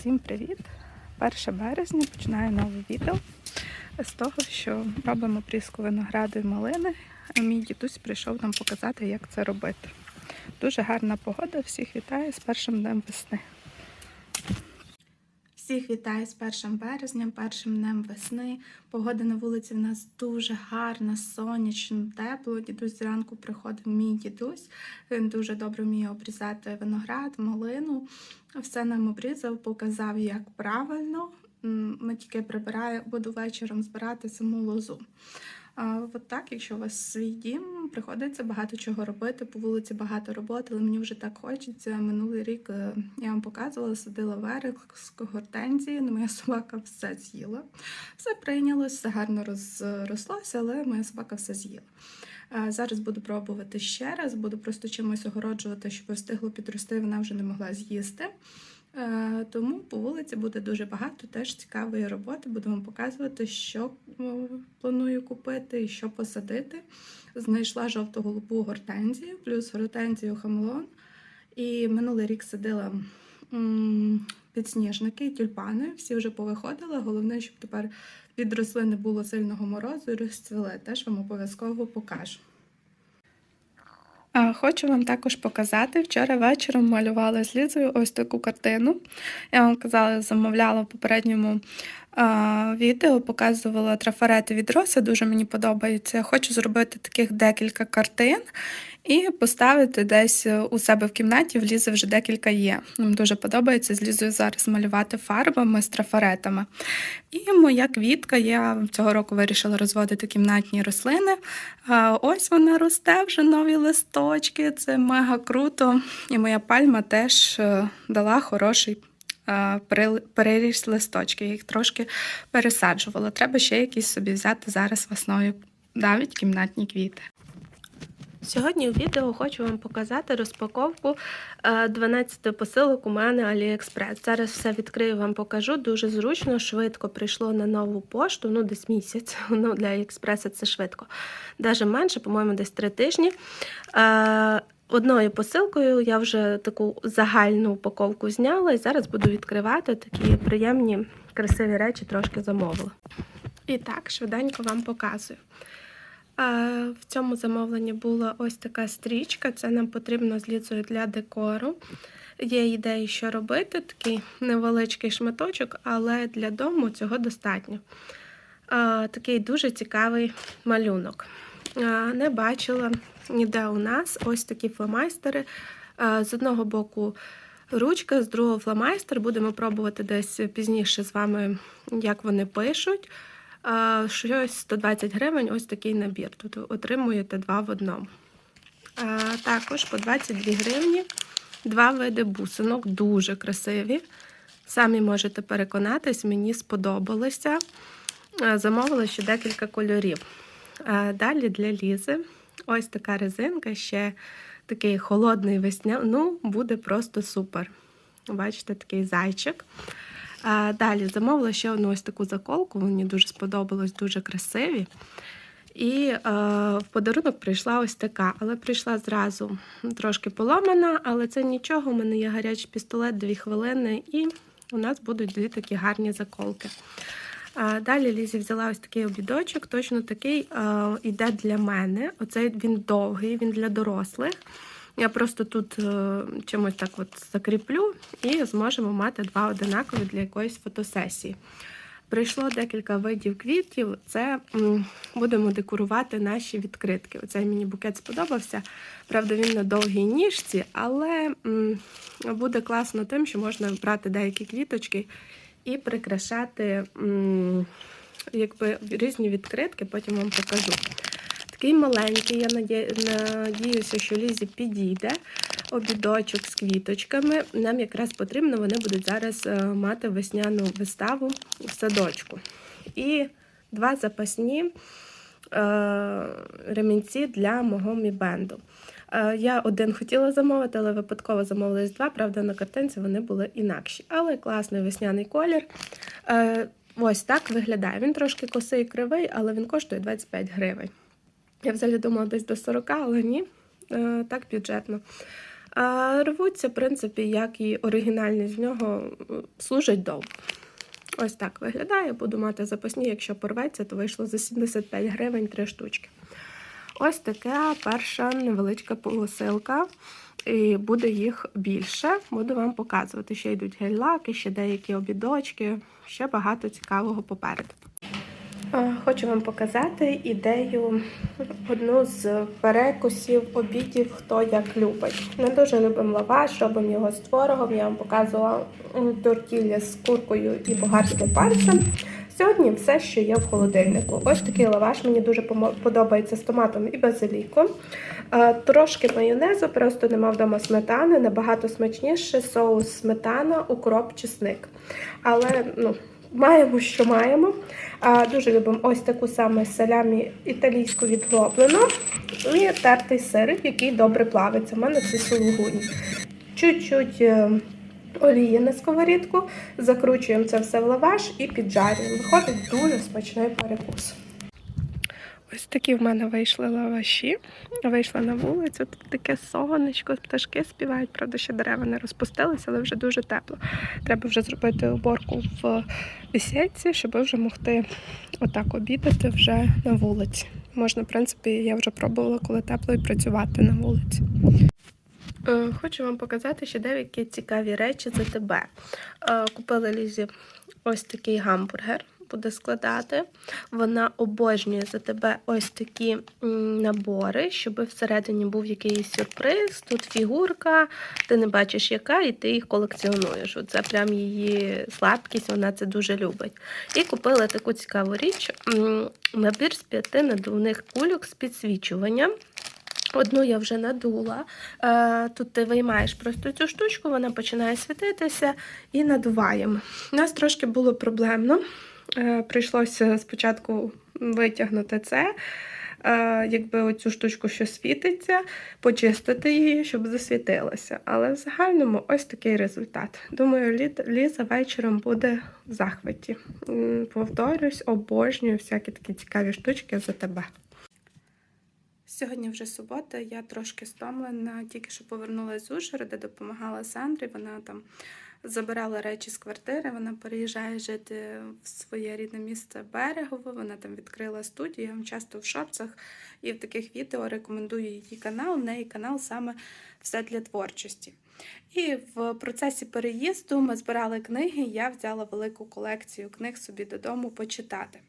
Всім привіт! 1 березня починаю нове відео з того, що робимо пріску винограду і малини. Мій дідусь прийшов нам показати, як це робити. Дуже гарна погода, всіх вітаю з першим днем весни. Всіх вітаю з 1 березня, першим днем весни. Погода на вулиці в нас дуже гарна, сонячно, тепло. Дідусь зранку приходив мій дідусь. Він дуже добре вміє обрізати виноград, малину. Все нам обрізав, показав, як правильно. Ми тільки прибираємо, буду вечором збирати саму лозу. От так, якщо у вас свій дім, приходиться багато чого робити. По вулиці багато роботи, але мені вже так хочеться. Минулий рік е, я вам показувала, садила вереск, гортензії, але моя собака все з'їла. Все прийнялось, все гарно розрослося, але моя собака все з'їла. Е, Зараз буду пробувати ще раз, буду просто чимось огороджувати, щоб встигло підрости, вона вже не могла з'їсти. Е, Тому по вулиці буде дуже багато теж цікавої роботи. Буду вам показувати, що е, планую купити і що посадити. Знайшла жовто-голубу гортензію, плюс гортензію хамелон. І минулий рік садила підсніжники тюльпани. Всі вже повиходили. Головне, щоб тепер відросли, не було сильного морозу і розцвіли. Теж вам обов'язково покажу. Хочу вам також показати. Вчора вечором малювала з Лізою ось таку картину. Я вам казала, замовляла в попередньому відео, показувала трафарети від роса, дуже мені подобається. Я хочу зробити таких декілька картин і поставити десь у себе в кімнаті. В Лізи вже декілька є. Нам дуже подобається з зараз малювати фарбами з трафаретами. І моя квітка, я цього року вирішила розводити кімнатні рослини. Ось вона росте, вже нові листочки, це мега круто. І моя пальма теж е, дала хороший переріс листочки. Їх трошки пересаджувала. Треба ще якісь собі взяти зараз весною навіть кімнатні квіти. Сьогодні у відео хочу вам показати розпаковку е, 12 посилок у мене AliExpress. Зараз все відкрию, вам покажу. Дуже зручно, швидко прийшло на нову пошту, ну десь місяць. Ну, для AliExpress це швидко. Даже менше, по-моєму, десь три тижні. Одною посилкою я вже таку загальну упаковку зняла і зараз буду відкривати такі приємні, красиві речі, трошки замовила. І так, швиденько вам показую. В цьому замовленні була ось така стрічка. Це нам потрібно з ліцею для декору. Є ідеї, що робити, такий невеличкий шматочок, але для дому цього достатньо. Такий дуже цікавий малюнок. Не бачила ніде у нас ось такі фломайстери. З одного боку ручка, з другого фломайстер. Будемо пробувати десь пізніше з вами, як вони пишуть. Щось 120 гривень, ось такий набір. Тут отримуєте два в одному. Також по 22 гривні два види бусинок, дуже красиві. Самі можете переконатись, мені сподобалося. Замовила ще декілька кольорів. Далі для Лізи ось така резинка, ще такий холодний весня. Ну, буде просто супер. Бачите, такий зайчик. А, Далі замовила ще одну ось таку заколку, мені дуже сподобалось, дуже красиві. І е, в подарунок прийшла ось така, але прийшла зразу трошки поламана, але це нічого. У мене є гарячий пістолет, дві хвилини, і у нас будуть дві такі гарні заколки. Далі Лізі взяла ось такий обідочок, точно такий е, іде для мене. Оцей він довгий, він для дорослих. Я просто тут е, чимось так от закріплю і зможемо мати два одинакові для якоїсь фотосесії. Прийшло декілька видів квітів. Це будемо декорувати наші відкритки. Оцей мені букет сподобався. Правда, він на довгій ніжці, але буде класно тим, що можна брати деякі квіточки і прикрашати якби, різні відкритки, потім вам покажу. Такий маленький, я наді- надіюся, що Лізі підійде. Обідочок з квіточками. Нам якраз потрібно, вони будуть зараз е, мати весняну виставу в садочку. І два запасні е, ремінці для мого мі-бенду. Е, Я один хотіла замовити, але випадково замовила з два. Правда, на картинці вони були інакші. Але класний весняний колір. Е, Ось так виглядає. Він трошки косий кривий, але він коштує 25 гривень. Я взагалі думала десь до 40, але ні, е, так бюджетно. Рвуться, в принципі, як і оригінальні з нього м, служать довго. Ось так виглядає. Буду мати запасні, якщо порветься, то вийшло за 75 гривень три штучки. Ось така перша невеличка посилка. І буде їх більше. Буду вам показувати. Ще йдуть гель-лаки, ще деякі обідочки, ще багато цікавого попереду. Хочу вам показати ідею одну з перекусів, обідів, хто як любить. Ми дуже любимо лаваш, робимо його з творогом. Я вам показувала тортілля з куркою і болгарським перцем. Сьогодні все, що є в холодильнику. Ось такий лаваш мені дуже подобається з томатом і базиліком. Е, Трошки майонезу, просто нема вдома сметани, набагато смачніше соус сметана, укроп, чесник. Але ну, маємо, що маємо. Дуже любимо ось таку саме салямі італійську відглоблену і тертий сир, який добре плавиться. У мене це сулугуні. Чуть-чуть е, олії на сковорідку, закручуємо це все в лаваш і піджарюємо. Виходить дуже смачний перекус. Ось такі в мене вийшли лаваші. Вийшла на вулицю, тут таке сонечко, пташки співають, правда, ще дерева не розпустилися, але вже дуже тепло. Треба вже зробити уборку в бесідці, щоб вже могти отак обідати вже на вулиці. Можна, в принципі, я вже пробувала, коли тепло і працювати на вулиці. Е, Хочу вам показати ще деякі цікаві речі за тебе. Е, Купила Лізі ось такий гамбургер. Буде складати. Вона обожнює за тебе ось такі набори, щоб всередині був якийсь сюрприз. Тут фігурка, ти не бачиш, яка, і ти їх колекціонуєш. Це прям її слабкість, вона це дуже любить. І купила таку цікаву річ: набір з п'яти надувних кульок з підсвічуванням. Одну я вже надула. Е, Тут ти виймаєш просто цю штучку, вона починає світитися і надуваємо. У нас трошки було проблемно. Е, Прийшлося спочатку витягнути це, е, якби оцю штучку, що світиться, почистити її, щоб засвітилося. Але в загальному ось такий результат. Думаю, Ліза вечором буде в захваті. Повторюсь, обожнюю всякі такі цікаві штучки за тебе. Сьогодні вже субота, я трошки стомлена, тільки що повернулася з Ужгорода, допомагала Сандрі. Вона там забирала речі з квартири. Вона переїжджає жити в своє рідне місце Берегово. Вона там відкрила студію. Я часто в шорцах і в таких відео рекомендую її канал. В неї канал саме все для творчості. І в процесі переїзду ми збирали книги. Я взяла велику колекцію книг собі додому почитати.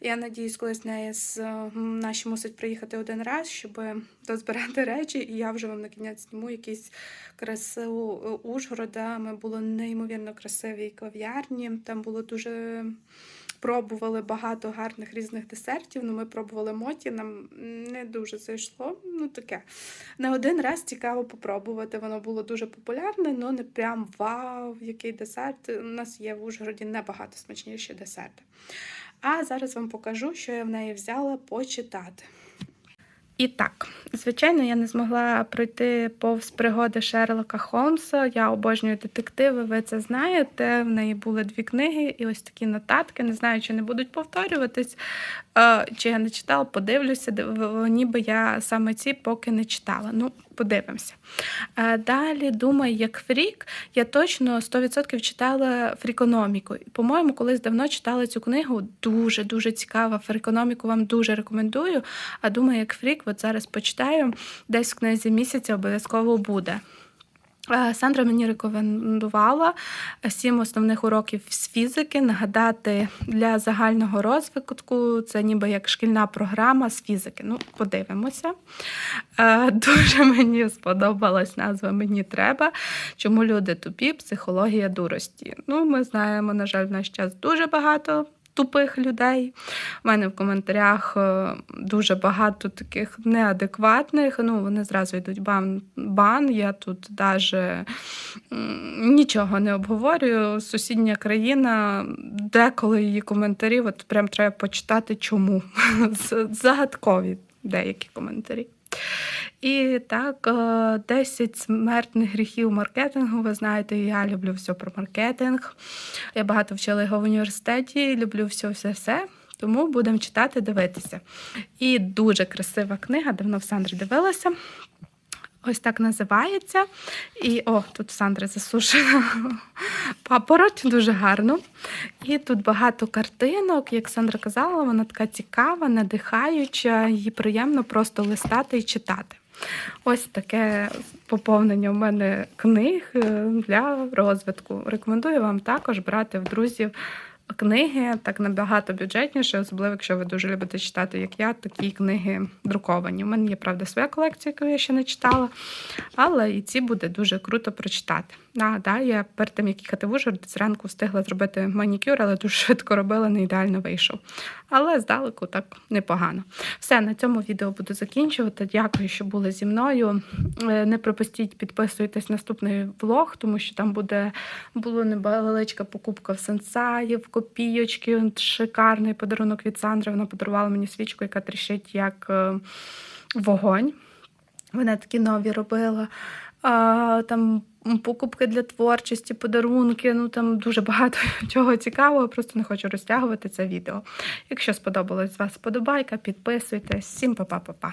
Я надіюсь, колись неї з наші мусить приїхати один раз, щоб дозбирати речі, і я вже вам на кінець зніму якісь красиву Ужгорода. Ми були неймовірно красиві кав'ярні. Там було дуже. Пробували багато гарних різних десертів. Ну, ми пробували моті, нам не дуже зайшло. Ну таке. Не один раз цікаво попробувати. Воно було дуже популярне, але не прям вау, який десерт. У нас є в Ужгороді набагато смачніші десерти. А зараз вам покажу, що я в неї взяла почитати. І так, звичайно, я не змогла пройти повз пригоди Шерлока Холмса. Я обожнюю детективи, ви це знаєте. В неї були дві книги і ось такі нотатки. Не знаю, чи не будуть повторюватись, е, чи я не читала, подивлюся, ніби я саме ці поки не читала. Ну, подивимося. Е, Далі думаю, як фрік, я точно 100% читала фрікономіку. По-моєму, колись давно читала цю книгу. Дуже дуже цікава. Фрікономіку вам дуже рекомендую. А думаю, як фрік, от зараз почитаю. Десь в книзі місяця обов'язково буде. Е, Сандра мені рекомендувала сім основних уроків з фізики. Нагадати для загального розвитку це ніби як шкільна програма з фізики. Ну, подивимося. Е, Дуже мені сподобалась назва Мені треба. Чому люди тупі? Психологія дурості. Ну, ми знаємо, на жаль, в наш час дуже багато. Тупих людей. У мене в коментарях е, дуже багато таких неадекватних. Ну, вони зразу йдуть бан. бан. Я тут навіть нічого не обговорюю. Сусідня країна, деколи її коментарі, от прям треба почитати, чому. Загадкові деякі коментарі. І так, е, 10 смертних гріхів маркетингу. Ви знаєте, я люблю все про маркетинг. Я багато вчила його в університеті, люблю все, все, все. Тому будемо читати, дивитися. І дуже красива книга, давно в Сандрі дивилася. Ось так називається. І о, тут Сандра засушена папороть, дуже гарно. І тут багато картинок. Як Сандра казала, вона така цікава, надихаюча, її приємно просто листати і читати. Ось таке поповнення у мене книг е, для розвитку. Рекомендую вам також брати в друзів книги так набагато бюджетніше, особливо якщо ви дуже любите читати, як я, такі книги друковані. У мене є, правда, своя колекція, яку я ще не читала, але і ці буде дуже круто прочитати. Да, да, я перед тим, як їхати в Ужгород, зранку встигла зробити манікюр, але дуже швидко робила, не ідеально вийшов. Але здалеку так непогано. Все, на цьому відео буду закінчувати. Дякую, що були зі мною. Е, Не пропустіть, підписуйтесь наступний влог, тому що там буде була невеличка покупка в сенсаї, в копійочки. Шикарний подарунок від Сандри. Вона подарувала мені свічку, яка тріщить як е, вогонь. Вона такі нові робила. А, там покупки для творчості, подарунки. Ну там дуже багато чого цікавого. Просто не хочу розтягувати це відео. Якщо сподобалось з вас, подобайка, підписуйтесь. Всім па-па-па-па.